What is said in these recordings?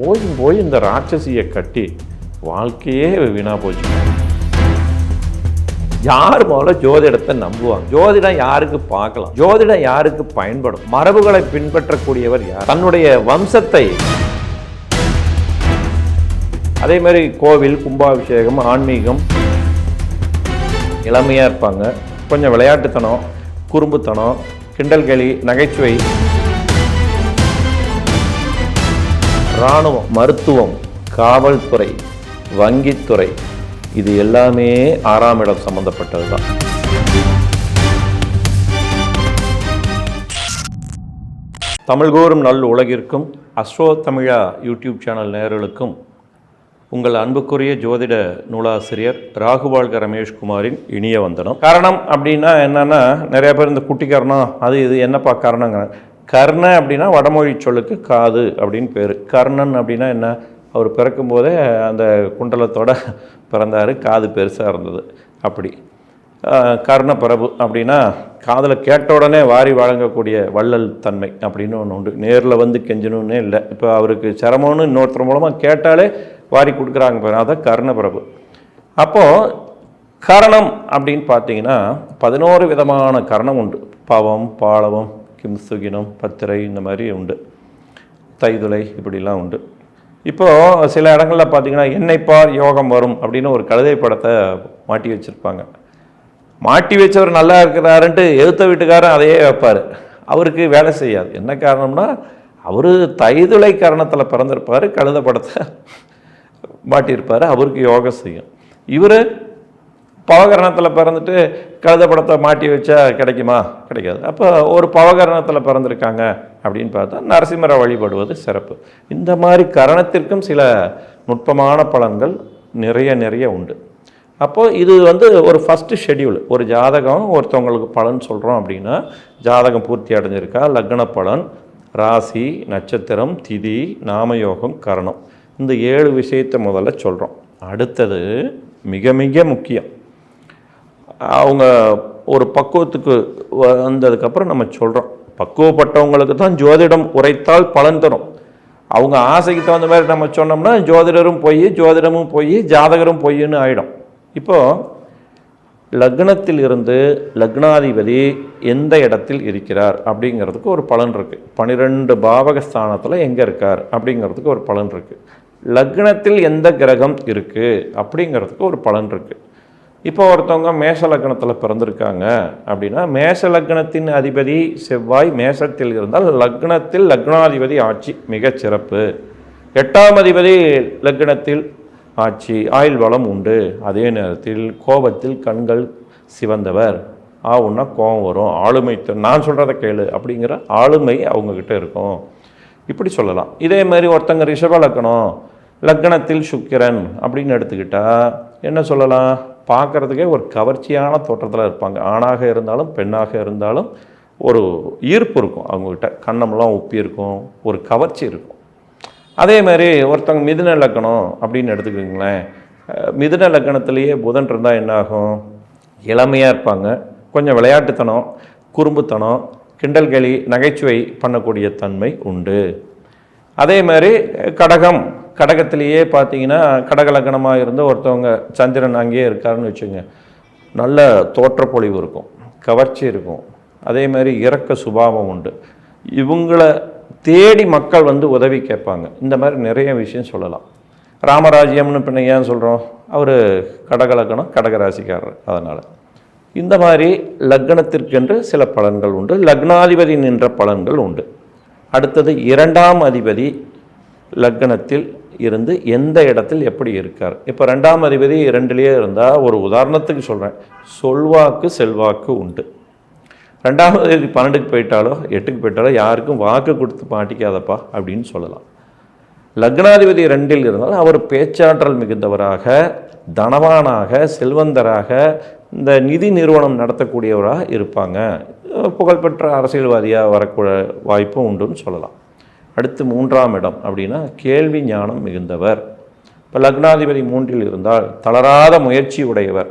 போய் போய் இந்த ராட்சசியை கட்டி வாழ்க்கையே வீணாக போச்சு. யார் முதல்ல ஜோதிடத்தை நம்புவாங்க? ஜோதிடம் யாருக்கு பார்க்கலாம்? ஜோதிடம் யாருக்கு பயன்படும்? மரபுகளை பின்பற்றக்கூடியவர் யார்? தன்னுடைய வம்சத்தை. அதே மாதிரி கோவில் கும்பாபிஷேகம் ஆன்மீகம் இளமையாக இருப்பாங்க. கொஞ்சம் விளையாட்டுத்தனம் குறும்புத்தனம் கிண்டல்களி நகைச்சுவை இராணுவம் மருத்துவம் காவல்துறை வங்கித்துறை இது எல்லாமே ஆறாம் இடம் சம்பந்தப்பட்டது தான் தமிழ்கோறும் நல் உலகிற்கும் அஸ்ரோ தமிழா யூடியூப் சேனல் நேயர்களுக்கும் உங்கள் அன்புக்குரிய ஜோதிட நூலாசிரியர் ராகுவாழ்க ரமேஷ்குமாரின் இனிய வந்தனம். காரணம் அப்படின்னா என்னென்னா நிறைய பேர் இந்த குட்டிக்காரணம் அது இது என்னப்பா காரணங்க கர்ண அப்படின்னா வடமொழி சொல்லுக்கு காது அப்படின்னு பேர். கர்ணன் அப்படின்னா என்ன? அவர் பிறக்கும்போதே அந்த குண்டலத்தோட பிறந்தார் காது பெருசாக இருந்தது. அப்படி. கர்ண பிரபு அப்படின்னா காதில் கேட்ட உடனே வாரி வழங்கக்கூடிய வள்ளல் தன்மை அப்படின்னு ஒன்று உண்டு. நேரில் வந்து கெஞ்சணுன்னே இல்லை. இப்போ அவருக்கு சிரமம்னு இன்னொருத்தர் மூலமாக கேட்டாலே வாரி கொடுக்குறாங்க பாருங்க அதான் கர்ண பிரபு. அப்போது கரணம் அப்படின்னு பார்த்தீங்கன்னா பதினோரு விதமான கரணம் உண்டு. பவம் பாலவம் கிம்சுகினம் பத்திரை இந்த மாதிரி உண்டு. தைதுளை இப்படிலாம் உண்டு. இப்போது சில இடங்களில் பார்த்தீங்கன்னா என்னைப்பார் யோகம் வரும் அப்படின்னு ஒரு கழுதை படத்தை மாட்டி வச்சுருப்பாங்க. மாட்டி வச்சவர் நல்லா இருக்கிறாருன்ட்டு எழுத்த வீட்டுக்காரன் அதையே வைப்பார். அவருக்கு வேலை செய்யாது. என்ன காரணம்னா அவர் தைதுளை கரணத்தில் பிறந்திருப்பார் கழுத படத்தை மாட்டியிருப்பார் அவருக்கு யோகம் செய்யும். இவர் பவகரணத்தில் பிறந்துட்டு கழுத படத்தை மாட்டி வச்சா கிடைக்குமா? கிடைக்காது. அப்போ ஒரு பவகரணத்தில் பிறந்திருக்காங்க அப்படின்னு பார்த்தா நரசிம்மரை வழிபடுவது சிறப்பு. இந்த மாதிரி கரணத்திற்கும் சில நுட்பமான பலன்கள் நிறைய நிறைய உண்டு. அப்போது இது வந்து ஒரு ஃபஸ்ட்டு ஷெட்யூல் ஒரு ஜாதகம் ஒருத்தவங்களுக்கு பலன் சொல்கிறோம் அப்படின்னா ஜாதகம் பூர்த்தி அடைஞ்சிருக்கா? லக்ன பலன் ராசி நட்சத்திரம் திதி நாமயோகம் கரணம். இந்த ஏழு விஷயத்தை முதல்ல சொல்கிறோம் அடுத்தது மிக மிக முக்கியம். அவங்க ஒரு பக்குவத்துக்கு வந்ததுக்கப்புறம் நம்ம சொல்கிறோம் பக்குவப்பட்டவங்களுக்கு தான் ஜோதிடம் உரைத்தால் பலன் தரும். அவங்க ஆசைக்கு தகுந்த மாதிரி நம்ம சொன்னோம்னா ஜோதிடரும் பொய் ஜோதிடமும் பொய் ஜாதகரும் பொய்ன்னு ஆகிடும் இப்போது லக்னத்தில் இருந்து லக்னாதிபதி எந்த இடத்தில் இருக்கிறார் அப்படிங்கிறதுக்கு ஒரு பலன் இருக்குது பன்னிரெண்டு பாவகஸ்தானத்தில் எங்கே இருக்கார் அப்படிங்கிறதுக்கு ஒரு பலன் இருக்குது லக்னத்தில் எந்த கிரகம் இருக்குது அப்படிங்கிறதுக்கு ஒரு பலன் இருக்குது இப்போ ஒருத்தவங்க மேஷ லக்னத்தில் பிறந்திருக்காங்க அப்படின்னா மேஷ லக்னத்தின் அதிபதி செவ்வாய் மேஷத்தில் இருந்தால் லக்னத்தில் லக்னாதிபதி ஆட்சி மிகச் சிறப்பு. எட்டாம் அதிபதி லக்னத்தில் ஆட்சி ஆயுள் வளம் உண்டு. அதே நேரத்தில் கோபத்தில் கண்கள் சிவந்தவர். ஆவுன்னா கோபம் வரும். ஆளுமை நான் சொல்கிறத கேளு அப்படிங்கிற ஆளுமை அவங்கக்கிட்ட இருக்கும். இப்படி சொல்லலாம். இதே மாதிரி ஒருத்தங்க ரிஷப லக்னம் லக்னத்தில் சுக்கிரன் அப்படின்னு எடுத்துக்கிட்டால் என்ன சொல்லலாம்? பார்க்குறதுக்கே ஒரு கவர்ச்சியான தோற்றத்தில் இருப்பாங்க. ஆணாக இருந்தாலும் பெண்ணாக இருந்தாலும் ஒரு ஈர்ப்பு இருக்கும் அவங்கக்கிட்ட கண்ணம்லாம் ஒப்பி இருக்கும் ஒரு கவர்ச்சி இருக்கும். அதே மாதிரி ஒருத்தவங்க மிதுன லக்கணம் அப்படின்னு எடுத்துக்கோங்களேன். மிதுன லக்கணத்திலேயே புதன் இருந்தால் என்ன ஆகும்? இளமையாக இருப்பாங்க. கொஞ்சம் விளையாட்டுத்தனம் குறும்புத்தனம் கிண்டல்களி நகைச்சுவை பண்ணக்கூடிய தன்மை உண்டு. அதே மாதிரி கடகம் கடகத்திலேயே பார்த்தீங்கன்னா கடகலக்கணமாக இருந்து ஒருத்தவங்க சந்திரன் அங்கேயே இருக்காருன்னு வச்சுங்க நல்ல தோற்றப்பொழிவு இருக்கும் கவர்ச்சி இருக்கும். அதே மாதிரி இறக்க சுபாவம் உண்டு. இவங்களை தேடி மக்கள் வந்து உதவி கேட்பாங்க. இந்த மாதிரி நிறைய விஷயம் சொல்லலாம். ராமராஜ்யம்னு பின்ன ஏன் சொல்கிறோம் அவர் கடகலக்கணம் கடகராசிக்காரர். அதனால் இந்த மாதிரி லக்னத்திற்கென்று சில பலன்கள் உண்டு. லக்னாதிபதி நின்ற பலன்கள் உண்டு. அடுத்தது இரண்டாம் அதிபதி லக்னத்தில் இருந்து எந்த இடத்தில் எப்படி இருக்கார்? இப்போ ரெண்டாம் அதிபதி இரண்டுலேயே இருந்தால் ஒரு உதாரணத்துக்கு சொல்கிறேன் சொல்வாக்கு செல்வாக்கு உண்டு. ரெண்டாவது அதிபதி பன்னெண்டுக்கு போயிட்டாலோ எட்டுக்கு போயிட்டாலோ யாருக்கும் வாக்கு கொடுத்து மாட்டிக்காதப்பா அப்படின்னு சொல்லலாம். லக்னாதிபதி ரெண்டில் இருந்தால் அவர் பேச்சாற்றல் மிகுந்தவராக தனவானாக செல்வந்தராக இந்த நிதி நிறுவனம் நடத்தக்கூடியவராக இருப்பாங்க. புகழ்பெற்ற அரசியல்வாதியாக வரக்கூட வாய்ப்பும் உண்டுன்னு சொல்லலாம். அடுத்து மூன்றாம் இடம் அப்படின்னா கேள்வி ஞானம் மிகுந்தவர். இப்போ லக்னாதிபதி மூன்றில் இருந்தால் தளராத முயற்சி உடையவர்.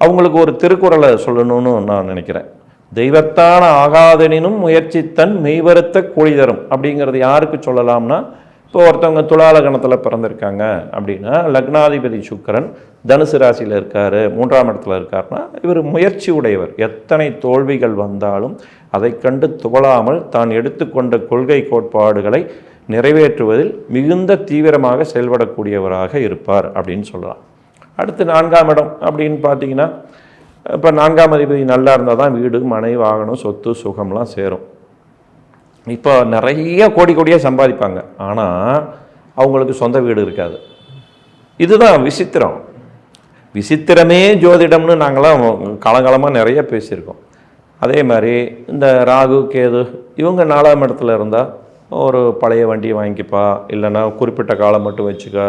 அவங்களுக்கு ஒரு திருக்குறளை சொல்லணும்னு நான் நினைக்கிறேன். தெய்வத்தான ஆகாதெனினும் முயற்சித்தன் மெய்வருத்த கூலி தரும் அப்படிங்கிறது யாருக்கு சொல்லலாம்னா இப்போ ஒருத்தவங்க துலாலகணத்தில் பிறந்திருக்காங்க அப்படின்னா லக்னாதிபதி சுக்கிரன் தனுசு ராசியில் இருக்கார் மூன்றாம் இடத்துல இருக்காருன்னா இவர் முயற்சி உடையவர். எத்தனை தோல்விகள் வந்தாலும் அதை கண்டு துவளாமல் தான் எடுத்துக்கொண்ட கொள்கை கோட்பாடுகளை நிறைவேற்றுவதில் மிகுந்த தீவிரமாக செயல்படக்கூடியவராக இருப்பார் அப்படின்னு சொல்லலாம். அடுத்து நான்காம் இடம் அப்படின்னு பார்த்தீங்கன்னா இப்போ நான்காம் அதிபதி நல்லா இருந்தால் தான் வீடு மனை வாகனம் சொத்து சுகம்லாம் சேரும். இப்போ நிறைய கோடி கோடியாக சம்பாதிப்பாங்க. ஆனால் அவங்களுக்கு சொந்த வீடு இருக்காது. இதுதான் விசித்திரம். விசித்திரமே ஜோதிடம்னு நாங்களாம் காலங்காலமாக நிறைய பேசியிருக்கோம். அதே மாதிரி இந்த ராகு கேது இவங்க நாலாம் இடத்துல இருந்தால் ஒரு பழைய வண்டியை வாங்கிப்பா. இல்லைன்னா குறிப்பிட்ட காலம் மட்டும் வச்சுக்க.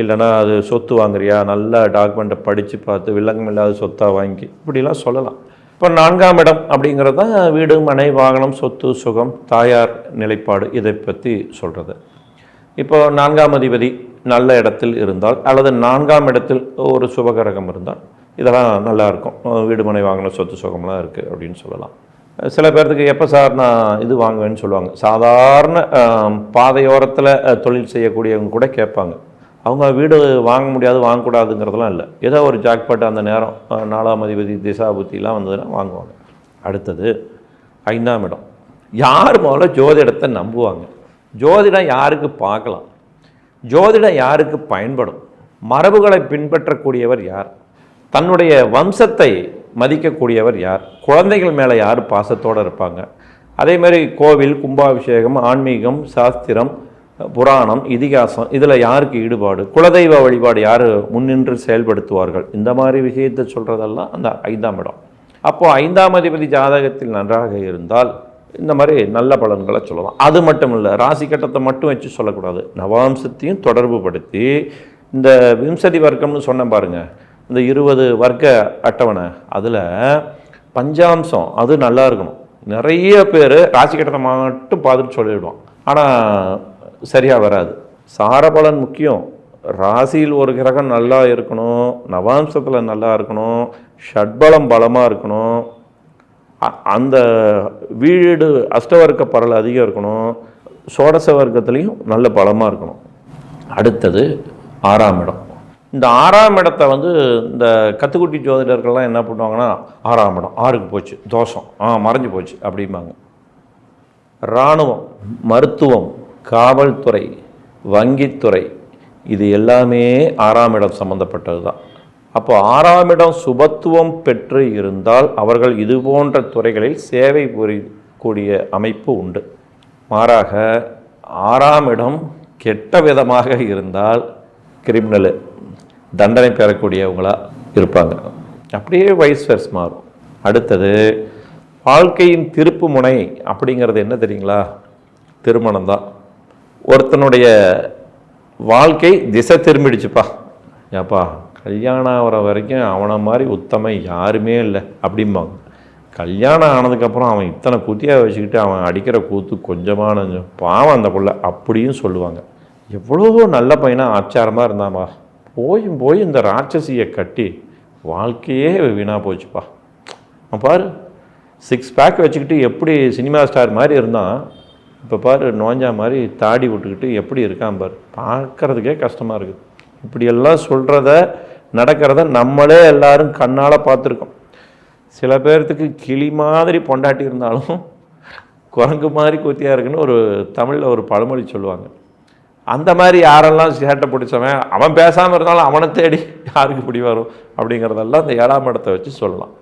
இல்லைன்னா அது சொத்து வாங்குறியா? நல்ல டாக்குமெண்ட்டை படித்து பார்த்து வில்லங்கம் இல்லாத சொத்தாக வாங்கி. இப்படிலாம் சொல்லலாம். இப்போ நான்காம் இடம் அப்படிங்கிறது தான் வீடு மனை வாகனம் சொத்து சுகம் தாயார் நிலைப்பாடு இதை பற்றி சொல்கிறது இப்போ நான்காம் அதிபதி நல்ல இடத்தில் இருந்தால் அல்லது நான்காம் இடத்தில் ஒரு சுபகரகம் இருந்தால் இதெல்லாம் நல்லா இருக்கும் வீடு மனை வாங்கின சொத்து சுகம்லாம் இருக்குது அப்படின்னு சொல்லலாம். சில பேர்த்துக்கு எப்போ சார் நான் இது வாங்குவேன்னு சொல்லுவாங்க. சாதாரண பாதையோரத்தில் தொழில் செய்யக்கூடியவங்க கூட கேட்பாங்க. அவங்க வீடு வாங்க முடியாது வாங்கக்கூடாதுங்கிறதெல்லாம் இல்லை. ஏதோ ஒரு ஜாக்பாட் அந்த நேரம் நாலாம் அதிபதி திசாபுத்திலாம் வந்ததுன்னா வாங்குவாங்க. அடுத்தது ஐந்தாம் இடம். யார் முதல்ல ஜோதிடத்தை நம்புவாங்க? ஜோதிடம் யாருக்கு பார்க்கலாம்? ஜோதிடம் யாருக்கு பயன்படும்? மரபுகளை பின்பற்றக்கூடியவர் யார்? தன்னுடைய வம்சத்தை மதிக்கக்கூடியவர் யார்? குழந்தைகள் மேலே யார் பாசத்தோடு இருப்பாங்க? அதே மாதிரி கோவில் கும்பாபிஷேகம் ஆன்மீகம் சாஸ்திரம் புராணம் இதிகாசம் இதில் யாருக்கு ஈடுபாடு? குலதெய்வ வழிபாடு யார் முன்னின்று செயல்படுத்துவார்கள்? இந்த மாதிரி விஷயத்தை சொல்கிறதெல்லாம் அந்த ஐந்தாம் இடம். அப்போது ஐந்தாம் அதிபதி ஜாதகத்தில் நன்றாக இருந்தால் இந்த மாதிரி நல்ல பலன்களை சொல்லலாம். அது மட்டும் இல்லை ராசி கட்டத்தை மட்டும் வச்சு சொல்லக்கூடாது. நவாம்சத்தையும் தொடர்பு படுத்தி இந்த விம்சதி வர்க்கம்னு சொன்னேன் பாருங்கள் இந்த இருபது வர்க்க அட்டவணை அதில் பஞ்சாம்சம் அது நல்லா இருக்கணும். நிறைய பேர் ராசி கட்டத்தை மட்டும் பார்த்துட்டு சொல்லிவிடுவோம் ஆனால் சரியாக வராது. சாரபலன் முக்கியம். ராசியில் ஒரு கிரகம் நல்லா இருக்கணும். நவாம்சத்தில் நல்லா இருக்கணும். ஷட்பலம் பலமாக இருக்கணும். அ- அந்த வீடு அஷ்டவர்க்க பரல் அதிகம் இருக்கணும். சோடச வர்க்கத்துலேயும் நல்ல பலமாக இருக்கணும். அடுத்தது ஆறாம் இடம். இந்த ஆறாம் இடத்தை வந்து இந்த கத்துக்குட்டி ஜோதிடர்கள்லாம் என்ன பண்ணுவாங்கன்னா ஆறாம் இடம் ஆறுக்கு போச்சு தோஷம் ஆ மறைஞ்சு போச்சு அப்படிம்பாங்க. இராணுவம் மருத்துவம் காவல்துறை வங்கித்துறை இது எல்லாமே ஆறாம் இடம் சம்மந்தப்பட்டது தான் அப்போ ஆறாம் இடம் சுபத்துவம் பெற்று இருந்தால் அவர்கள் இது போன்ற துறைகளில் சேவை புரியக்கூடிய அமைப்பு உண்டு. மாறாக ஆறாம் இடம் கெட்ட விதமாக இருந்தால் கிரிமினலு தண்டனை பெறக்கூடியவங்களாக இருப்பாங்க. அப்படியே வைஸ் வெர்ஸ் மாறும். அடுத்தது வாழ்க்கையின் திருப்பு முனை அப்படிங்கிறது என்ன தெரியுங்களா? திருமணம் தான். ஒருத்தனுடைய வாழ்க்கை திசை திரும்பிடுச்சுப்பா. ஏப்பா கல்யாணம் ஆகிற வரைக்கும் அவனை மாதிரி உத்தமை யாருமே இல்லை அப்படிம்பாங்க. கல்யாணம் ஆனதுக்கப்புறம் அவன் இத்தனை குத்தியாக வச்சுக்கிட்டு அவன் அடிக்கிற கூத்து கொஞ்சமான பாவம் அந்த பிள்ளை அப்படியும் சொல்லுவாங்க. எவ்வளோ நல்ல பையனாக ஆச்சாரமாக இருந்தாமா போயும் போய் இந்த ராட்சசியை கட்டி வாழ்க்கையே வீணாக போச்சுப்பா. பார் பாரு சிக்ஸ் பேக் வச்சுக்கிட்டு எப்படி சினிமா ஸ்டார் மாதிரி இருந்தான் இப்போ பாரு நோஞ்சா மாதிரி தாடி விட்டுக்கிட்டு எப்படி இருக்கான் பாரு. பார்க்கறதுக்கே கஷ்டமாக இருக்குது. இப்படியெல்லாம் சொல்கிறத நடக்கிறத நம்மளே எல்லாரும் கண்ணால் பார்த்துருக்கோம். சில பேர்த்துக்கு கிளி மாதிரி பொண்டாட்டி இருந்தாலும் குரங்கு மாதிரி கொத்தியாக இருக்குன்னு ஒரு தமிழில் ஒரு பழமொழி சொல்லுவாங்க. அந்த மாதிரி யாரெல்லாம் சேட்டை பிடிச்சவன் அவன் பேசாமல் இருந்தாலும் அவனை தேடி யாருக்கு பிடி வரும் அப்படிங்கிறதெல்லாம் இந்த ஏழாம் இடத்தை வச்சு சொல்லலாம்.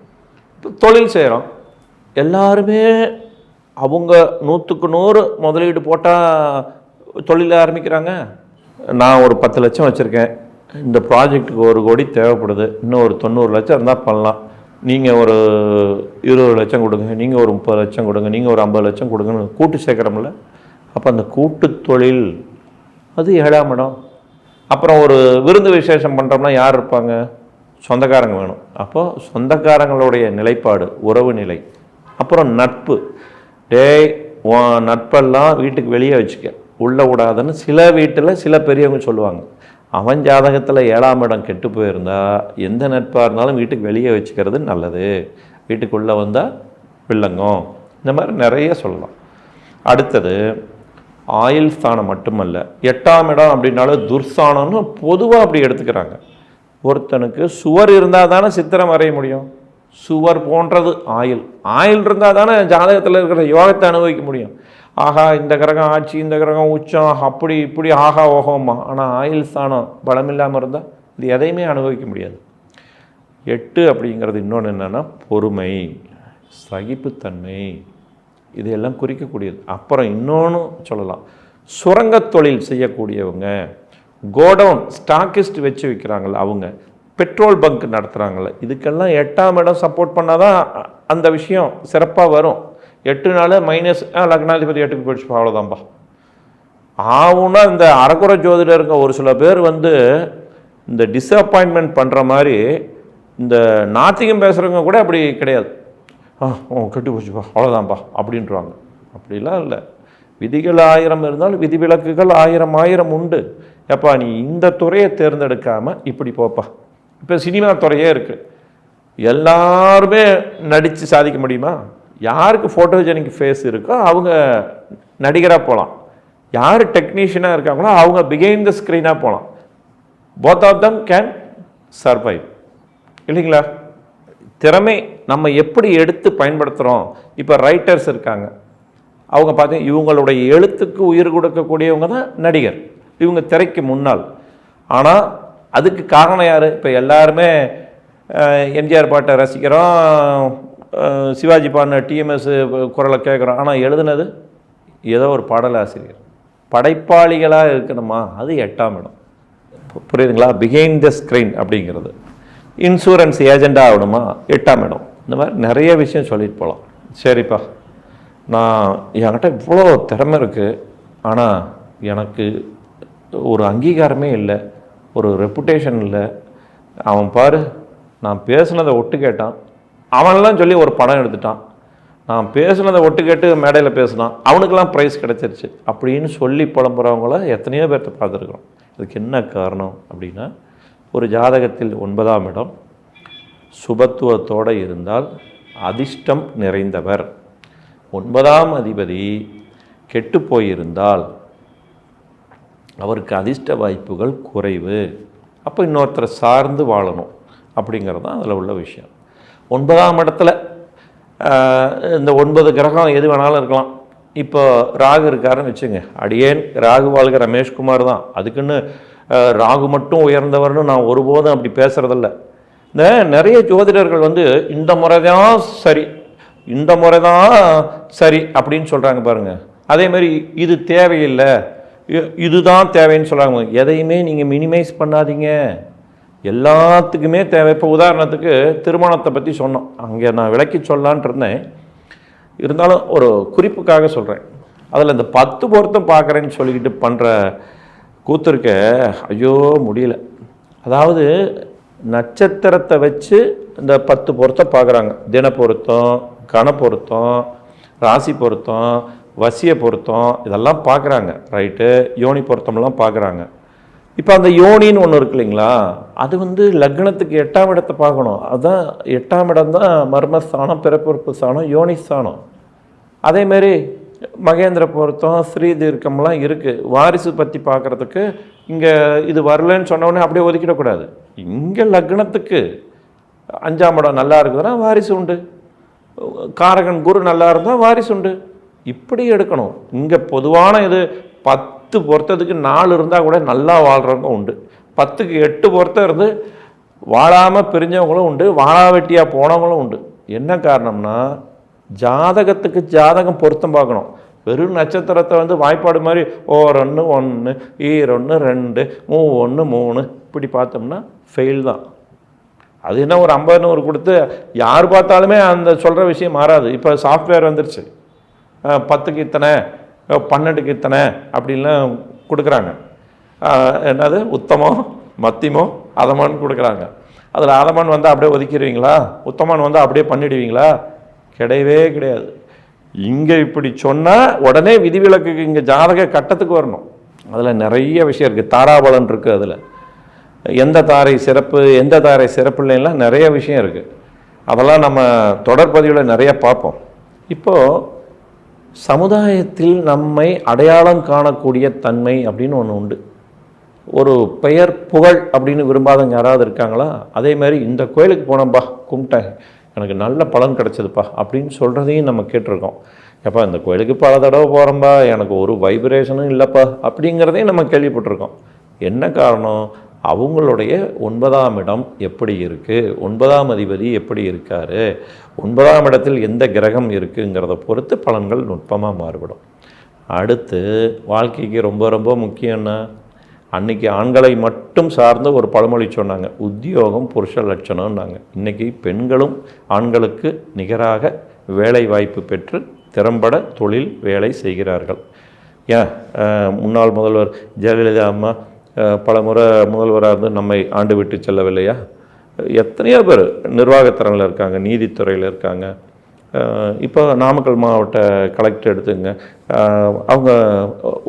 இப்போ தொழில் செய்கிறோம் எல்லாருமே அவங்க நூற்றுக்கு நூறு முதலீடு போட்டால் தொழில் ஆரம்பிக்கிறாங்க. நான் ஒரு பத்து லட்சம் வச்சுருக்கேன். இந்த ப்ராஜெக்ட்டுக்கு ஒரு கோடி தேவைப்படுது. இன்னும் ஒரு தொண்ணூறு லட்சம் இருந்தால் பண்ணலாம். நீங்கள் ஒரு இருபது லட்சம் கொடுங்க நீங்கள் ஒரு முப்பது லட்சம் கொடுங்க நீங்கள் ஒரு ஐம்பது லட்சம் கொடுங்கன்னு கூட்டு சேர்க்குறோம்ல. அப்போ அந்த கூட்டு தொழில் அது ஏழாம் இடம். அப்புறம் ஒரு விருந்து விசேஷம் பண்ணுறோம்னா யார் இருப்பாங்க? சொந்தக்காரங்க வேணும். அப்போது சொந்தக்காரங்களுடைய நிலைப்பாடு உறவு நிலை. அப்புறம் நட்பு. டேய் நட்பெல்லாம் வீட்டுக்கு வெளியே வச்சுக்க. உள்ளே விடாதுன்னு சில வீட்டில் சில பெரியவங்க சொல்லுவாங்க. அவன் ஜாதகத்தில் ஏழாம் இடம் கெட்டு போயிருந்தா எந்த நட்பாக இருந்தாலும் வீட்டுக்கு வெளியே வச்சுக்கிறது நல்லது. வீட்டுக்குள்ளே வந்தால் வில்லங்கம். இந்த மாதிரி நிறைய சொல்லலாம். அடுத்தது ஆயில் ஸ்தானம் மட்டுமல்ல எட்டாம் இடம் அப்படின்னாலும் துர்ஸ்தானம்னு பொதுவாக அப்படி எடுத்துக்கிறாங்க. ஒருத்தனுக்கு சுவர் இருந்தால் தானே சித்திரம் வரைய முடியும். சுவர் போன்றது ஆயில் ஆயில் இருந்தால் தானே ஜாதகத்தில் இருக்கிற யோகத்தை அனுபவிக்க முடியும். ஆஹா இந்த கிரகம் ஆட்சி இந்த கிரகம் உச்சம் அப்படி இப்படி ஆஹா ஓகோமா ஆனால் ஆயில் ஸ்தானம் பலம் இல்லாமல் இருந்தால் இது எதையுமே அனுபவிக்க முடியாது. எட்டு அப்படிங்கிறது இன்னொன்று என்னென்னா பொறுமை சகிப்புத்தன்மை. இதையெல்லாம் குறிக்கக்கூடியது. அப்புறம் இன்னொன்று சொல்லலாம். சுரங்கத் தொழில் செய்யக்கூடியவங்க கோடவுன் ஸ்டாக்கிஸ்ட் வச்சு விற்கிறாங்கள அவங்க பெட்ரோல் பங்க் நடத்துகிறாங்கள்ல இதுக்கெல்லாம் எட்டாம் இடம் சப்போர்ட் பண்ணால் தான் அந்த விஷயம் சிறப்பாக வரும். எட்டு நாள் மைனஸ் லக்னாதிபதி எட்டுக்கு போயிடுச்சு அவ்வளோதான்ப்பா ஆகும்னா இந்த அறக்குறை ஜோதிடருங்க ஒரு சில பேர் வந்து இந்த டிஸப்பாயின்மெண்ட் பண்ணுற மாதிரி இந்த நாத்திகம் பேசுகிறவங்க கூட அப்படி கிடையாது. ஆ ஓ கெட்டு போச்சுப்பா அவ்வளோதான்ப்பா அப்படின்றாங்க. அப்படிலாம் இல்லை. விதிகள் ஆயிரம் இருந்தாலும் விதிவிலக்குகள் ஆயிரம் ஆயிரம் உண்டு. எப்பா நீ இந்த துறையை தேர்ந்தெடுக்காமல் இப்படி போப்பா. இப்போ சினிமா துறையே இருக்குது எல்லாருமே நடித்து சாதிக்க முடியுமா? யாருக்கு ஃபோட்டோஜெனிக் ஃபேஸ் இருக்கோ அவங்க நடிகராக போகலாம் யார் டெக்னீஷியனாக இருக்காங்களோ அவங்க பிகைன் த ஸ்க்ரீனாக போகலாம் both of them can survive இல்லைங்களா? திறமை நம்ம எப்படி எடுத்து பயன்படுத்துகிறோம் இப்போ ரைட்டர்ஸ் இருக்காங்க. அவங்க பார்த்தீங்க இவங்களுடைய எழுத்துக்கு உயிர் கொடுக்கக்கூடியவங்க தான் நடிகர். இவங்க திரைக்கு முன்னால். ஆனால் அதுக்கு காரணம் யார்? இப்போ எல்லாருமே எம்ஜிஆர் பாட்டை ரசிக்கிறோம். சிவாஜி பாடின டிஎம்எஸ் குரலை கேட்குறோம். ஆனால் எழுதுனது ஏதோ ஒரு பாடலாசிரியர் படைப்பாளிகளாக இருக்கணுமா? அது எட்டாம் இடம். புரியுதுங்களா? பிஹைண்ட் த ஸ்க்ரீன் அப்படிங்கிறது. இன்சூரன்ஸ் ஏஜெண்டாக ஆகணுமா? எட்டாம் இடம். இந்த மாதிரி நிறைய விஷயம் சொல்லிட்டு போகலாம் சரிப்பா. நான் என்கிட்ட இவ்வளோ திறமை இருக்குது ஆனால் எனக்கு ஒரு அங்கீகாரமே இல்லை. ஒரு ரெப்புடேஷன் இல்லை. அவன் பாரு நான் பேசுனதை ஒட்டு கேட்டான். அவன்லாம் சொல்லி ஒரு படம் எடுத்துட்டான். நான் பேசுனதை ஒட்டு கேட்டு மேடையில் பேசினான். அவனுக்கெல்லாம் ப்ரைஸ் கிடச்சிருச்சு. அப்படின்னு சொல்லி புலம்புறவங்கள எத்தனையோ பேர்த்த பார்த்துருக்குறோம். இதுக்கு என்ன காரணம் அப்படின்னா ஒரு ஜாதகத்தில் ஒன்பதாம் இடம். சுபத்துவத்தோடு இருந்தால் அதிர்ஷ்டம் நிறைந்தவர். ஒன்பதாம் அதிபதி கெட்டு போயிருந்தால் அவருக்கு அதிர்ஷ்ட வாய்ப்புகள் குறைவு. அப்போ இன்னொருத்தரை சார்ந்து வாழணும் அப்படிங்கிறது தான் அதில் உள்ள விஷயம். ஒன்பதாம் இடத்துல இந்த ஒன்பது கிரகம் எது வேணாலும் இருக்கலாம். இப்போ ராகு இருக்காருன்னு வச்சுங்க அடியேன் ராகு வாழ்க ரமேஷ்குமார் தான். அதுக்குன்னு ராகு மட்டும் உயர்ந்தவர்னு நான் ஒருபோதும் அப்படி பேசுகிறதில்ல இந்த நிறைய ஜோதிடர்கள் வந்து இந்த முறை தான் சரி இந்த முறை தான் சரி அப்படின்னு சொல்கிறாங்க பாருங்கள் அதே மாதிரி இது தேவையில்லை இதுதான் தேவைன்னு சொல்கிறாங்க எதையுமே நீங்கள் மினிமைஸ் பண்ணாதீங்க. எல்லாத்துக்குமே தேவை. இப்போ உதாரணத்துக்கு திருமணத்தை பற்றி சொன்னோம். அங்கே நான் விளக்கி சொல்லான்ட்டு இருந்தேன். இருந்தாலும் ஒரு குறிப்புக்காக சொல்கிறேன் அதில் இந்த பத்து பொருத்தம் பார்க்குறேன்னு சொல்லிக்கிட்டு பண்ணுற கூத்துருக்க ஐயோ முடியல. அதாவது நட்சத்திரத்தை வச்சு இந்த பத்து பொருத்தம் பார்க்குறாங்க. தின பொருத்தம் கண பொருத்தம் ராசி பொருத்தம் வசிய பொருத்தம் இதெல்லாம் பார்க்குறாங்க ரைட்டு? யோனி பொருத்தம்லாம் பார்க்குறாங்க. இப்போ அந்த யோனின்னு ஒன்று இருக்கு இல்லைங்களா? அது வந்து லக்னத்துக்கு எட்டாம் இடத்தை பார்க்கணும். அதுதான் எட்டாம் இடம் தான் மர்மஸ்தானம் பிறப்புறுப்பு ஸ்தானம் யோனி ஸ்தானம். அதேமாரி மகேந்திர பொருத்தம் ஸ்ரீ தீர்க்கம்லாம் இருக்குது வாரிசு பற்றி பார்க்குறதுக்கு இங்கே இது வரலன்னு சொன்னோடனே அப்படியே ஒதுக்கிடக்கூடாது இங்கே லக்னத்துக்கு அஞ்சாம் இடம் நல்லா இருக்குதுன்னா வாரிசு உண்டு. காரகன் குரு நல்லா இருந்தால் வாரிசு உண்டு. இப்படி எடுக்கணும். இங்கே பொதுவான இது பத்து பொருத்தத்துக்கு நாலு இருந்தால் கூட நல்லா வாழ்கிறவங்க உண்டு. பத்துக்கு எட்டு பொருத்தம் இருந்து வாழாமல் பிரிஞ்சவங்களும் உண்டு வாழா வெட்டியாக போனவங்களும் உண்டு. என்ன காரணம்னா ஜாதகத்துக்கு ஜாதகம் பொருத்தம் பார்க்கணும். வெறும் நட்சத்திரத்தை வந்து வாய்ப்பாடு மாதிரி ஓ ரெண்டு ஒன்று ஈ ரெண்டு ரெண்டு மூ ஒன்று மூணு இப்படி பார்த்தோம்னா ஃபெயில் தான். அது என்ன ஒரு ஐம்பது நூறு கொடுத்து யார் பார்த்தாலுமே அந்த சொல்கிற விஷயம் மாறாது. இப்போ சாஃப்ட்வேர் வந்துருச்சு. பத்துக்கு இத்தனை பன்னெண்டுக்கு இத்தனை அப்படின்லாம் கொடுக்குறாங்க. என்னது? உத்தமம் மத்தியமோ அதமான்னு கொடுக்குறாங்க. அதில் அதமான் வந்தால் அப்படியே ஒதுக்கிடுவீங்களா? உத்தமான் வந்தால் அப்படியே பண்ணிடுவீங்களா? கிடையவே கிடையாது. இங்கே இப்படி சொன்னால் உடனே விதிவிலக்குக்கு இங்கே ஜாதக கட்டத்துக்கு வரணும். அதில் நிறைய விஷயம் இருக்குது தாராபலன் இருக்குது அதில். எந்த தாரை சிறப்பு எந்த தாரை சிறப்பு இல்லைன்னா நிறைய விஷயம் இருக்குது அதெல்லாம் நம்ம தொடர்பதிவில் நிறைய பார்ப்போம். இப்போது சமுதாயத்தில் நம்மை அடையாளம் காணக்கூடிய தன்மை அப்படின்னு ஒன்று உண்டு. ஒரு பெயர் புகழ் அப்படின்னு விரும்பாதவங்க யாராவது இருக்காங்களா? அதே மாதிரி இந்த கோயிலுக்கு போனோம்பா கும்பிட்டேன். எனக்கு நல்ல பலன் கிடச்சிதுப்பா அப்படின்னு சொல்கிறதையும் நம்ம கேட்டிருக்கோம். எப்பா இந்த கோயிலுக்கு பல தடவை போகிறோம்பா எனக்கு ஒரு வைப்ரேஷனும் இல்லைப்பா அப்படிங்கிறதையும் நம்ம கேள்விப்பட்டிருக்கோம். என்ன காரணம்? அவங்களுடைய ஒன்பதாம் இடம் எப்படி இருக்குது ஒன்பதாம் அதிபதி எப்படி இருக்கார்? ஒன்பதாம் இடத்தில் எந்த கிரகம் இருக்குங்கிறத பொறுத்து பலன்கள் நுட்பமாக மாறுபடும். அடுத்து வாழ்க்கைக்கு ரொம்ப ரொம்ப முக்கியம்னா அன்னைக்கு ஆண்களை மட்டும் சார்ந்த ஒரு பழமொழி சொன்னாங்க. உத்தியோகம் புருஷ லட்சணம்னாங்க. இன்னைக்கு பெண்களும் ஆண்களுக்கு நிகராக வேலை வாய்ப்பு பெற்று திறம்பட தொழில் வேலை செய்கிறார்கள். ஏன்? முன்னாள் முதல்வர் ஜெயலலிதா அம்மா பல முறை முதல்வராக இருந்து நம்மை ஆண்டு விட்டு செல்லவில்லையா? எத்தனையோ பேர் நிர்வாகத்திறனில் இருக்காங்க நீதித்துறையில் இருக்காங்க. இப்போ நாமக்கல் மாவட்ட கலெக்டர் எடுத்துங்க. அவங்க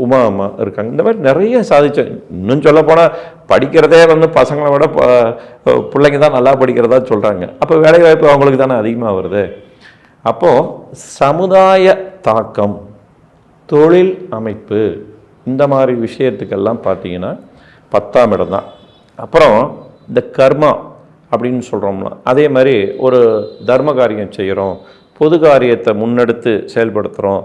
உமா அம்மா இருக்காங்க. இந்த மாதிரி நிறைய சாதிச்ச இன்னும் சொல்ல போனால் படிக்கிறதே வந்து பசங்களை விட பிள்ளைங்க தான் நல்லா படிக்கிறதா சொல்கிறாங்க அப்போ வேலைவாய்ப்பு அவங்களுக்கு தானே அதிகமாக வருது. அப்போது சமுதாய தாக்கம் தொழில் அமைப்பு இந்த மாதிரி விஷயத்துக்கெல்லாம் பார்த்தீங்கன்னா பத்தாம் இடம் தான். அப்புறம் இந்த கர்மா அப்படின்னு சொல்கிறோம்னா அதே மாதிரி ஒரு தர்ம காரியம் செய்கிறோம் பொது காரியத்தை முன்னெடுத்து செயல்படுத்துகிறோம்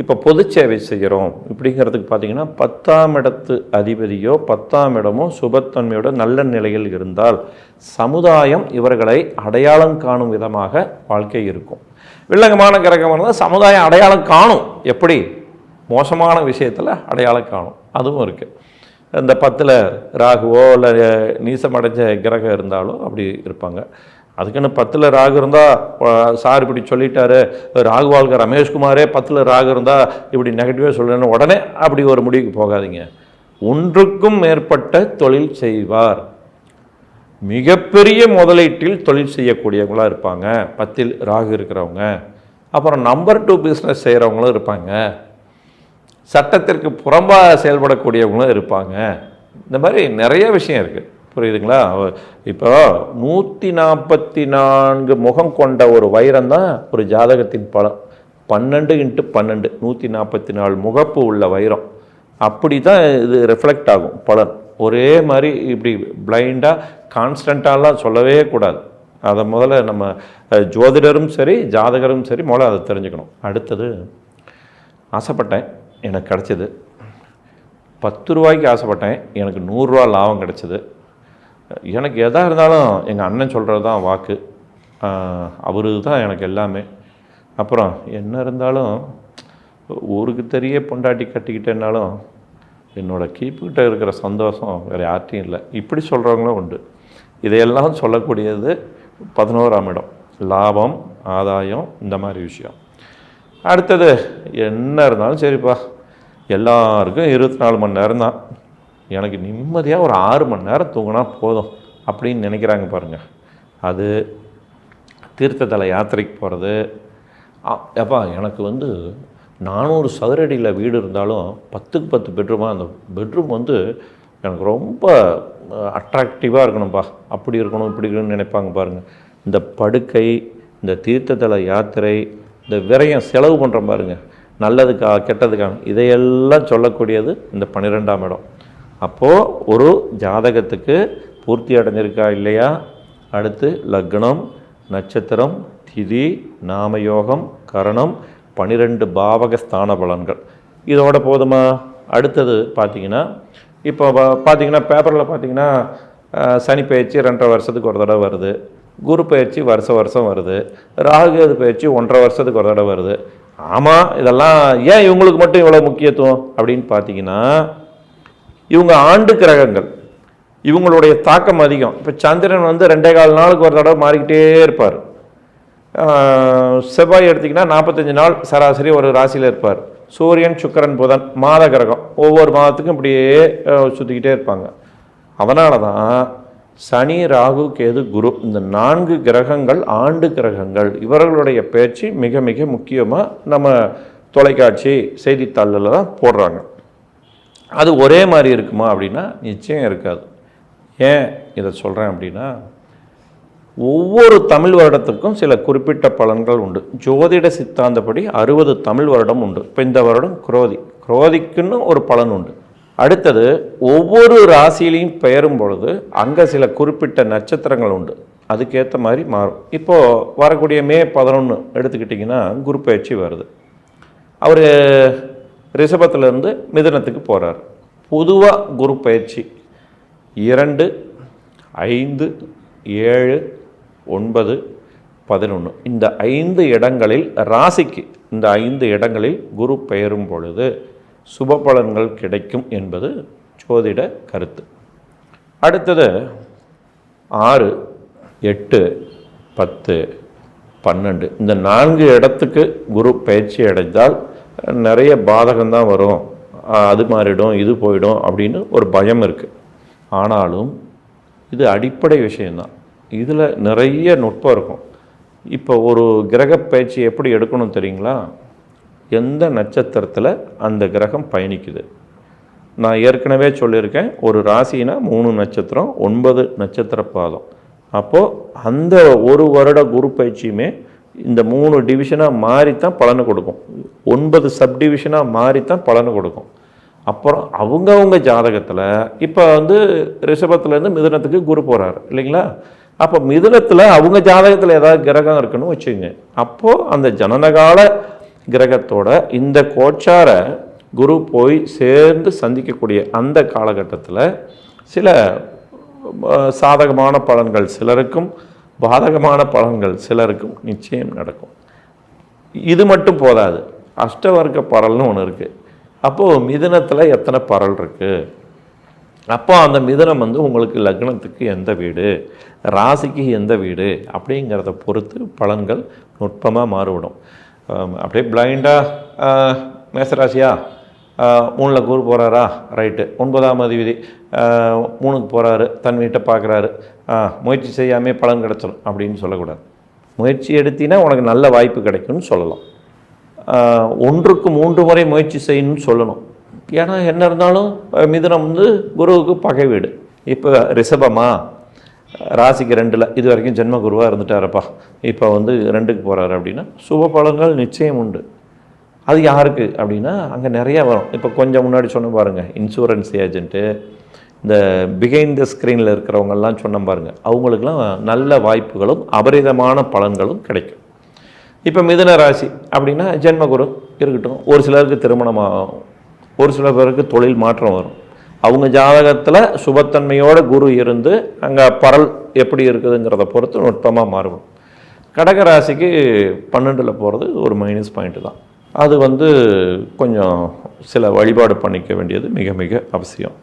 இப்போ பொது சேவை செய்கிறோம் இப்படிங்கிறதுக்கு பார்த்தீங்கன்னா பத்தாம் இடத்து அதிபதியோ பத்தாம் இடமோ சுபத்தன்மையோட நல்ல நிலையில் இருந்தால் சமுதாயம் இவர்களை அடையாளம் காணும் விதமாக வாழ்க்கை இருக்கும். வில்லங்கமான கிரகம் இருந்தால் சமுதாயம் அடையாளம் காணும். எப்படி? மோசமான விஷயத்தில் அடையாளம் காணும். அதுவும் இருக்குது இந்த பத்தில் ராகுவோ இல்லை நீசமடைஞ்ச கிரகம் இருந்தாலோ அப்படி இருப்பாங்க. அதுக்குன்னு பத்தில் ராகு இருந்தால் சார் இப்படி சொல்லிட்டாரு. ராகு ரமேஷ்குமாரே பத்தில் ராகு இருந்தால் இப்படி நெகட்டிவாக சொல்லணும்னு உடனே அப்படி ஒரு முடிவுக்கு போகாதீங்க. ஒன்றுக்கும் மேற்பட்ட தொழில் செய்வார். மிகப்பெரிய முதலீட்டில் தொழில் செய்யக்கூடியவங்களாக இருப்பாங்க. பத்தில் ராகு இருக்கிறவங்க. அப்புறம் நம்பர் டூ பிஸ்னஸ் செய்கிறவங்களும் இருப்பாங்க. சட்டத்திற்கு புறம்பாக செயல்படக்கூடியவங்களும் இருப்பாங்க. இந்த மாதிரி நிறைய விஷயம் இருக்குது புரியுதுங்களா? இப்போ நூற்றி நாற்பத்தி நான்கு முகம் கொண்ட ஒரு வைரம் தான் ஒரு ஜாதகத்தின் பலம். பன்னெண்டு இன்ட்டு பன்னெண்டு நூற்றி நாற்பத்தி நாலு முகப்பு உள்ள வைரம். அப்படி தான் இது ரிஃப்ளெக்ட் ஆகும் பலன். ஒரே மாதிரி இப்படி பிளைண்டாக கான்ஸ்டண்ட்டாலாம் சொல்லவே கூடாது. அதை முதல்ல நம்ம ஜோதிடரும் சரி ஜாதகரும் சரி முதல்ல அதை தெரிஞ்சுக்கணும். அடுத்தது ஆசைப்பட்டேன் எனக்கு கிடச்சிது. பத்து ரூபாய்க்கு ஆசைப்பட்டேன் எனக்கு நூறுரூவா லாபம் கிடச்சிது. எனக்கு எதாக இருந்தாலும் எங்கள் அண்ணன் சொல்கிறது தான் வாக்கு. அவரு தான் எனக்கு எல்லாமே. அப்புறம் என்ன இருந்தாலும் ஊருக்கு தெரிய பொண்டாட்டி கட்டிக்கிட்டேன்னாலும் என்னோட கீப்புக்கிட்ட இருக்கிற சந்தோஷம் வேறு யார்ட்டையும் இல்லை. இப்படி சொல்கிறவங்களும் உண்டு. இதையெல்லாம் சொல்லக்கூடியது பதினோராம் இடம். லாபம் ஆதாயம் இந்த மாதிரி விஷயம். அடுத்தது என்ன இருந்தாலும் சரிப்பா. எல்லாருக்கும் இருபத்தி நாலு மணி நேரம் தான் எனக்கு நிம்மதியாக ஒரு ஆறு மணி நேரம் தூங்கினா போதும் அப்படின்னு நினைக்கிறாங்க பாருங்கள் அது தீர்த்தத்தலை யாத்திரைக்கு போகிறது அப்பா எனக்கு வந்து நானூறு சதுரடியில் வீடு இருந்தாலும் பத்துக்கு பத்து பெட்ரூமாக அந்த பெட்ரூம் வந்து எனக்கு ரொம்ப அட்ராக்டிவாக இருக்கணும்ப்பா அப்படி இருக்கணும் இப்படி இருக்கணும்னு நினைப்பாங்க பாருங்கள் இந்த படுக்கை இந்த தீர்த்தத்தல யாத்திரை இந்த விரயம் செலவு பண்ணுறோம் பாருங்கள் நல்லதுக்கா கெட்டதுக்கா இதையெல்லாம் சொல்லக்கூடியது இந்த பன்னிரெண்டாம் இடம். அப்போது ஒரு ஜாதகத்துக்கு பூர்த்தி அடைஞ்சிருக்கா இல்லையா? அடுத்து லக்னம் நட்சத்திரம் திதி நாமயோகம் கரணம் பனிரெண்டு பாவக ஸ்தான பலன்கள். இதோட போதுமா? அடுத்தது பார்த்தீங்கன்னா இப்போ பார்த்தீங்கன்னா பேப்பரில் பார்த்தீங்கன்னா சனி பயிற்சி ரெண்டரை வருஷத்துக்கு ஒரு தடவை வருது. குரு பயிற்சி வருஷ வருஷம் வருது. ராகுகேது பயிற்சி ஒன்றரை வருஷத்துக்கு ஒரு தடவை வருது. ஆமாம் இதெல்லாம் ஏன் இவங்களுக்கு மட்டும் இவ்வளோ முக்கியத்துவம் அப்படின்னு பார்த்தீங்கன்னா இவங்க ஆண்டு கிரகங்கள் இவங்களுடைய தாக்கம் அதிகம். இப்போ சந்திரன் வந்து ரெண்டே கால் நாளுக்கு ஒரு தடவை மாறிக்கிட்டே இருப்பார். செவ்வாய் எடுத்திங்கன்னா நாற்பத்தஞ்சு நாள் சராசரி ஒரு ராசியில் இருப்பார். சூரியன் சுக்கிரன் புதன் மாத கிரகம் ஒவ்வொரு மாதத்துக்கும் இப்படியே சுற்றிக்கிட்டே இருப்பாங்க. அதனால தான் சனி ராகு கேது குரு இந்த நான்கு கிரகங்கள் ஆண்டு கிரகங்கள் இவர்களுடைய பேச்சு மிக மிக முக்கியமாக நம்ம தொலைக்காட்சி செய்தித்தாளில் தான் போடுறாங்க. அது ஒரே மாதிரி இருக்குமா அப்படின்னா நிச்சயம் இருக்காது. ஏன் இதை சொல்கிறேன் அப்படின்னா ஒவ்வொரு தமிழ் வருடத்துக்கும் சில குறிப்பிட்ட பலன்கள் உண்டு. ஜோதிட சித்தாந்தப்படி அறுபது தமிழ் வருடம் உண்டு. இப்போ இந்த வருடம் குரோதி. குரோதிக்குன்னு ஒரு பலன் உண்டு. அடுத்தது ஒவ்வொரு ராசியிலையும் பெயரும் பொழுது அங்கே சில குறிப்பிட்ட நட்சத்திரங்கள் உண்டு. அதுக்கேற்ற மாதிரி மாறும். இப்போது வரக்கூடிய மே பதினொன்று எடுத்துக்கிட்டிங்கன்னா குரு பயிற்சி வருது. அவர் ரிஷபத்திலேருந்து மிதனத்துக்கு போகிறார் பொதுவாக குரு பயிற்சி இரண்டு ஐந்து ஏழு ஒன்பது பதினொன்று இந்த ஐந்து இடங்களில் ராசிக்கு இந்த ஐந்து இடங்களில் குரு பெயரும் பொழுது சுப பலன்கள் கிடைக்கும் என்பது ஜோதிட கருத்து. அடுத்தது ஆறு எட்டு பத்து பன்னெண்டு. இந்த நான்கு இடத்துக்கு குரு பயிற்சி அடைந்தால் நிறைய பாதகம்தான் வரும். அது மாறிடும் இது போயிடும் அப்படின்னு ஒரு பயம் இருக்குது ஆனாலும் இது அடிப்படை விஷயந்தான் இதில் நிறைய நுட்பம் இருக்கும். இப்போ ஒரு கிரக பயிற்சி எப்படி எடுக்கணும் தெரியுங்களா? எந்த நட்சத்திரத்தில் அந்த கிரகம் பயணிக்குது? நான் ஏற்கனவே சொல்லியிருக்கேன் ஒரு ராசினா மூணு நட்சத்திரம் ஒன்பது நட்சத்திர பாதம். அப்போது அந்த ஒரு வருட குரு பயிற்சியுமே இந்த மூணு டிவிஷனாக மாறித்தான் பலனை கொடுக்கும். ஒன்பது சப் டிவிஷனாக மாறித்தான் பலனை கொடுக்கும். அப்புறம் அவங்கவுங்க ஜாதகத்தில் இப்போ வந்து ரிஷபத்துலேருந்து மிதனத்துக்கு குரு போகிறார் இல்லைங்களா? அப்போ மிதனத்தில் அவங்க ஜாதகத்தில் ஏதாவது கிரகம் இருக்குன்னு வச்சுங்க அப்போது அந்த ஜனனகால கிரகத்தோட இந்த கோச்சார குரு போய் சேர்ந்து சந்திக்கக்கூடிய அந்த காலகட்டத்தில் சில சாதகமான பலன்கள் சிலருக்கும் பாதகமான பலன்கள் சிலருக்கும் நிச்சயம் நடக்கும். இது மட்டும் போதாது. அஷ்டவர்க்க பரல்னு ஒன்று இருக்குது அப்போது மிதனத்தில் எத்தனை பரல் இருக்குது அப்போ அந்த மிதனம் வந்து உங்களுக்கு லக்னத்துக்கு எந்த வீடு? ராசிக்கு எந்த வீடு? அப்படிங்கிறத பொறுத்து பலன்கள் நுட்பமாக மாறுவிடும் அப்படியே பிளைண்டாக மேசராசியா மூணில் கூறு போகிறாரா ரைட்டு ஒன்பதாம் அதிபதி. மூணுக்கு போகிறாரு தன் வீட்டை பார்க்குறாரு. முயற்சி செய்யாமே பலன் கிடச்சிடும் அப்படின்னு சொல்லக்கூடாது. முயற்சி எடுத்தினா உனக்கு நல்ல வாய்ப்பு கிடைக்கும்னு சொல்லலாம். ஒன்றுக்கு மூன்று முறை முயற்சி செய்யணும்னு சொல்லணும். ஏன்னா என்ன இருந்தாலும் மிதுனம் வந்து குருவுக்கு பகை வீடு. இப்போ ரிஷபமா? ராசிக்கு ரெண்டில் இது வரைக்கும் ஜென்ம குருவாக இருந்துட்டாரப்பா. இப்போ வந்து ரெண்டுக்கு போகிறாரு அப்படின்னா சுப பலன்கள் நிச்சயம் உண்டு. அது யாருக்கு அப்படின்னா அங்கே நிறையா வரும். இப்போ கொஞ்சம் முன்னாடி சொன்ன பாருங்கள் இன்சூரன்ஸ் ஏஜென்ட்டு இந்த பிகைண்ட் த ஸ்க்ரீனில் இருக்கிறவங்கெல்லாம் சொன்ன பாருங்கள் அவங்களுக்கெல்லாம் நல்ல வாய்ப்புகளும் அபரிதமான பலன்களும் கிடைக்கும். இப்போ மிதுன ராசி அப்படின்னா ஜென்மகுரு இருக்கட்டும். ஒரு சிலருக்கு திருமணமாகும். ஒரு சில பேருக்கு தொழில் மாற்றம் வரும். அவங்க ஜாதகத்தில் சுபத்தன்மையோட குரு இருந்து அங்கே பரல் எப்படி இருக்குதுங்கிறத பொறுத்து நுட்பமாக மாறுபடும் கடக ராசிக்கு பன்னெண்டில் போகிறது ஒரு மைனஸ் பாயிண்ட்டு தான். அது வந்து கொஞ்சம் சில வழிபாடு பண்ணிக்க வேண்டியது மிக மிக அவசியம்.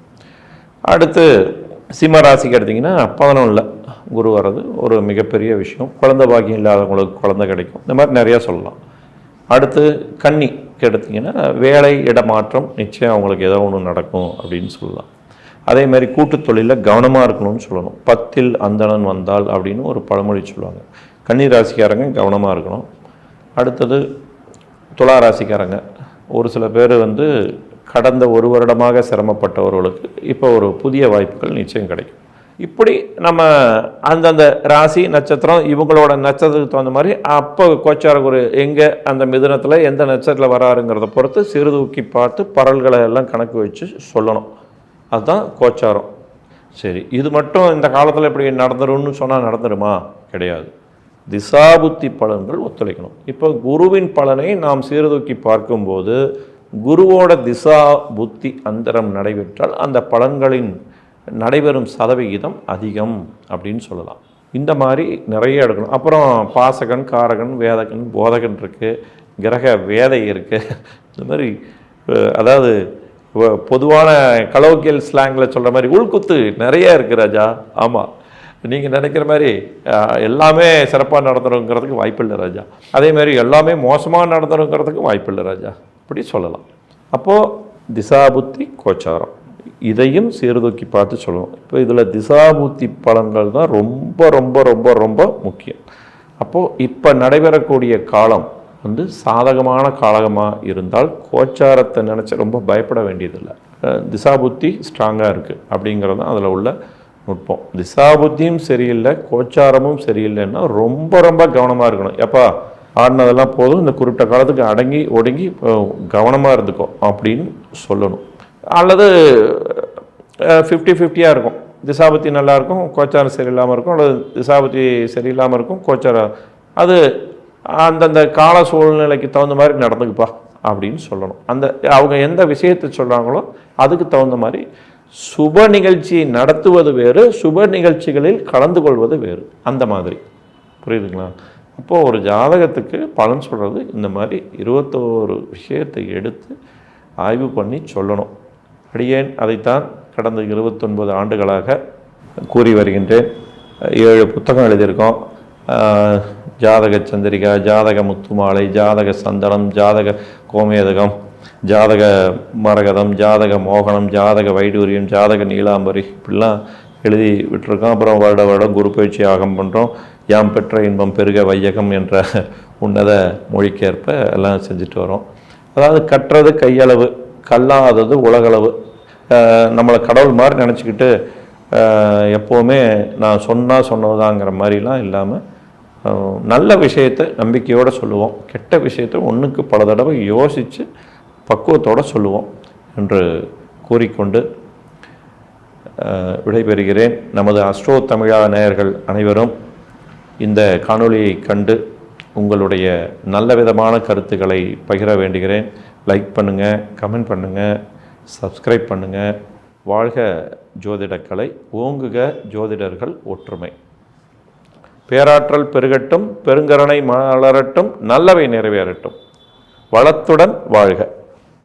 அடுத்து சிம்ம ராசிக்கு எடுத்திங்கன்னா பதினொன்றில் குரு வர்றது ஒரு மிகப்பெரிய விஷயம். குழந்த பாக்கியம் இல்லாதவங்களுக்கு குழந்த கிடைக்கும். இந்த மாதிரி நிறையா சொல்லலாம். அடுத்து கன்னிக்கு எடுத்திங்கன்னா வேலை இடமாற்றம் நிச்சயம் அவங்களுக்கு ஏதோ ஒன்று நடக்கும் அப்படின்னு சொல்லலாம். அதே மாதிரி கூட்டுத் தொழிலில் கவனமாக இருக்கணும்னு சொல்லணும். பத்தில் அந்தணன் வந்தால் அப்படின்னு ஒரு பழமொழி சொல்லுவாங்க. கன்னி ராசிக்காரங்க கவனமாக இருக்கணும். அடுத்தது துலா ராசிக்காரங்க. ஒரு சில பேர் வந்து கடந்த ஒரு வருடமாக சிரமப்பட்டவர்களுக்கு இப்போ ஒரு புதிய வாய்ப்புகள் நிச்சயம் கிடைக்கும். இப்படி நம்ம அந்தந்த ராசி நட்சத்திரம் இவங்களோட நட்சத்திரத்துக்கு தகுந்த மாதிரி அப்போ கோச்சார குரு எங்கே அந்த மிதுனத்தில் எந்த நட்சத்திரத்தில் வராருங்கிறத பொறுத்து சிறுதூக்கி பார்த்து பரல்களை எல்லாம் கணக்கு வச்சு சொல்லணும். அதுதான் கோச்சாரம். சரி இது மட்டும் இந்த காலத்தில் இப்படி நடந்துரும்னு சொன்னால் நடந்துருமா? கிடையாது. திசாபுத்தி பலன்கள் ஒத்துழைக்கணும். இப்போ குருவின் பலனை நாம் சீர்தூக்கி பார்க்கும்போது குருவோட திசா புத்தி அந்தரம் நடைபெற்றால் அந்த பலன்களின் நடைபெறும் சதவிகிதம் அதிகம் அப்படின்னு சொல்லலாம். இந்த மாதிரி நிறைய எடுக்கணும். அப்புறம் பாசகன் காரகன் வேதகன் போதகன் இருக்குது கிரக வேதை இருக்குது இந்த மாதிரி அதாவது பொதுவான கலோக்கியல் ஸ்லாங்கில் சொல்கிற மாதிரி உள்குத்து நிறைய இருக்குது ராஜா. ஆமாம் நீங்கள் நினைக்கிற மாதிரி எல்லாமே சிறப்பாக நடந்துருங்கிறதுக்கு வாய்ப்பில்லை ராஜா. அதே மாதிரி எல்லாமே மோசமாக நடந்துருங்கிறதுக்கு வாய்ப்பில்லை ராஜா. அப்படி சொல்லலாம். அப்போது திசாபுத்தி கோச்சாரம். இதையும் சீர்தூக்கி பார்த்து சொல்லணும் இப்போ இதில் திசாபுத்தி பலன்கள் தான் ரொம்ப ரொம்ப ரொம்ப ரொம்ப முக்கியம். அப்போது இப்போ நடைபெறக்கூடிய காலம் வந்து சாதகமான காலகமாக இருந்தால் கோச்சாரத்தை நினச்சி ரொம்ப பயப்பட வேண்டியதில்லை. திசாபுத்தி ஸ்ட்ராங்காக இருக்குது அப்படிங்கிறது தான் அதில் உள்ள நுட்பம். திசாபுத்தியும் சரியில்லை கோச்சாரமும் சரியில்லைன்னா ரொம்ப ரொம்ப கவனமாக இருக்கணும். எப்பா ஆடினதெல்லாம் போதும். இந்த குறிப்பிட்ட காலத்துக்கு அடங்கி ஒடுங்கி கவனமாக இருந்துக்கோ அப்படின்னு சொல்லணும். அல்லது ஃபிஃப்டி ஃபிஃப்டியாக இருக்கும். திசாபத்தி நல்லாயிருக்கும் கோச்சாரம் சரியில்லாமல் இருக்கும். அல்லது திசாபத்தி சரியில்லாமல் இருக்கும் கோச்சாரம். அது அந்தந்த கால சூழ்நிலைக்கு தகுந்த மாதிரி நடந்துக்குப்பா அப்படின்னு சொல்லணும். அந்த அவங்க எந்த விஷயத்தை சொல்கிறாங்களோ அதுக்கு தகுந்த மாதிரி சுப நிகழ்ச்சி நடத்துவது வேறு சுப நிகழ்ச்சிகளில் கலந்து கொள்வது வேறு. அந்த மாதிரி. புரியுதுங்களா? அப்போது ஒரு ஜாதகத்துக்கு பலன் சொல்கிறது இந்த மாதிரி இருபத்தோரு விஷயத்தை எடுத்து ஆய்வு பண்ணி சொல்லணும். அடியேன் அதைத்தான் கடந்த இருபத்தொன்பது ஆண்டுகளாக கூறி வருகின்றேன். ஏழு புத்தகம் எழுதியிருக்கோம். ஜாதக சந்திரிகா ஜாதக முத்துமாலை ஜாதக சந்தனம் ஜாதக கோமேதகம் ஜாதக மரகதம் ஜாதக மோகனம் ஜாதக வைடூரியம் ஜாதக நீலாம்பரி இப்படிலாம் எழுதி விட்டுருக்கோம். அப்புறம் வருட வருடம் குரு பயிற்சி ஆகம் பண்ணுறோம் யாம் பெற்ற இன்பம் பெருக வையகம் என்ற உன்னத மொழிக்கேற்ப எல்லாம் செஞ்சுட்டு வரோம். அதாவது கற்றது கையளவு கல்லாதது உலகளவு. நம்மளை கடவுள் மாதிரி நினச்சிக்கிட்டு எப்போவுமே நான் சொன்னால் சொன்னதாங்கிற மாதிரிலாம் இல்லாமல் நல்ல விஷயத்தை நம்பிக்கையோடு சொல்லுவோம். கெட்ட விஷயத்தை ஒன்றுக்கு பல தடவை யோசித்து பக்குவத்தோடு சொல்லுவோம் என்று கூறிக்கொண்டு விடைபெறுகிறேன். நமது அஸ்ட்ரோ தமிழா நேயர்கள் அனைவரும் இந்த காணொளியை கண்டு உங்களுடைய நல்ல விதமான கருத்துக்களை பகிர வேண்டுகிறேன். லைக் பண்ணுங்கள் கமெண்ட் பண்ணுங்கள் சப்ஸ்கிரைப் பண்ணுங்கள் வாழ்க ஜோதிடக்கலை ஓங்குக ஜோதிடர்கள் ஒற்றுமை. பேராற்றல் பெருகட்டும் பெருங்கரணை மலரட்டும் நல்லவை நிறைவேறட்டும். வளத்துடன் வாழ்க.